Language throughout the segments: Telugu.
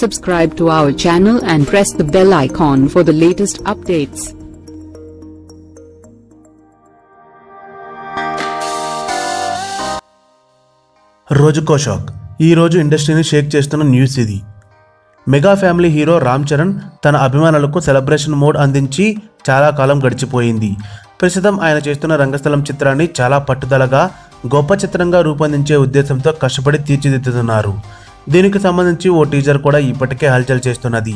Subscribe to our channel and press the bell icon for the latest updates. రోజుకో షాక్ ఈ రోజు ఇండస్ట్రీని షేక్ చేస్తున్న న్యూస్ ఇది. Mega family hero Ram Charan తన అభిమానులకు సెలబ్రేషన్ మోడ్ అందించి చాలా కాలం గడిచిపోయింది. ప్రస్తుతం ఆయన చేస్తున్న రంగస్థలం చిత్రాన్ని చాలా పట్టుదలగా గొప్ప చిత్రంగా రూపొందించే ఉద్దేశంతో కష్టపడి తీర్చిదిద్దుతున్నారు. దీనికి సంబంధించి ఓ టీజర్ కూడా ఇప్పటికే హల్చల్ చేస్తున్నది.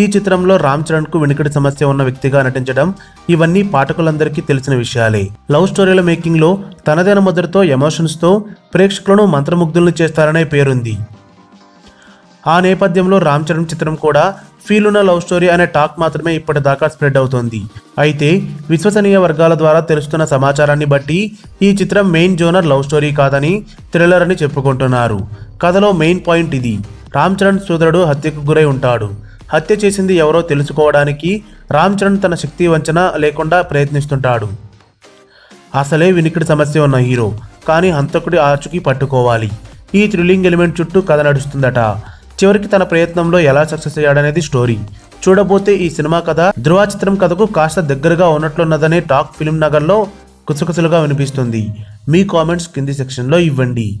ఈ చిత్రంలో రామ్ చరణ్కు వెనుకటి సమస్య ఉన్న వ్యక్తిగా నటించడం ఇవన్నీ పాఠకులందరికీ తెలిసిన విషయాలే. లవ్ స్టోరీల మేకింగ్లో తనదైన ముద్రతో ఎమోషన్స్తో ప్రేక్షకులను మంత్రముగ్ధులను చేస్తారనే పేరుంది. ఆ నేపథ్యంలో రామ్ చరణ్ చిత్రం కూడా ఫీల్ ఉన్న లవ్ స్టోరీ అనే టాక్ మాత్రమే ఇప్పటిదాకా స్ప్రెడ్ అవుతోంది. అయితే విశ్వసనీయ వర్గాల ద్వారా తెలుస్తున్న సమాచారాన్ని బట్టి ఈ చిత్రం మెయిన్ జోనర్ లవ్ స్టోరీ కాదని థ్రిల్లర్ అని చెప్పుకుంటున్నారు. కథలో మెయిన్ పాయింట్ ఇది. రామ్ చరణ్ సోదరుడు హత్యకు గురై ఉంటాడు. హత్య చేసింది ఎవరో తెలుసుకోవడానికి రామ్ చరణ్ తన శక్తి వంచన లేకుండా ప్రయత్నిస్తుంటాడు. అసలే వినికిడి సమస్య ఉన్న హీరో కానీ హంతకుడి ఆచుకి పట్టుకోవాలి. ఈ థ్రిల్లింగ్ ఎలిమెంట్ చుట్టూ కథ నడుస్తుందట. చివరికి తన ప్రయత్నంలో ఎలా సక్సెస్ అయ్యాడనేది స్టోరీ. చూడబోతే ఈ సినిమా కథ ధృవ చిత్రం కథకు కాస్త దగ్గరగా ఉన్నట్లున్నదనే టాక్ ఫిల్మ్ నగర్లో కుసకుసలుగా వినిపిస్తుంది. మీ కామెంట్స్ కింది సెక్షన్లో ఇవ్వండి.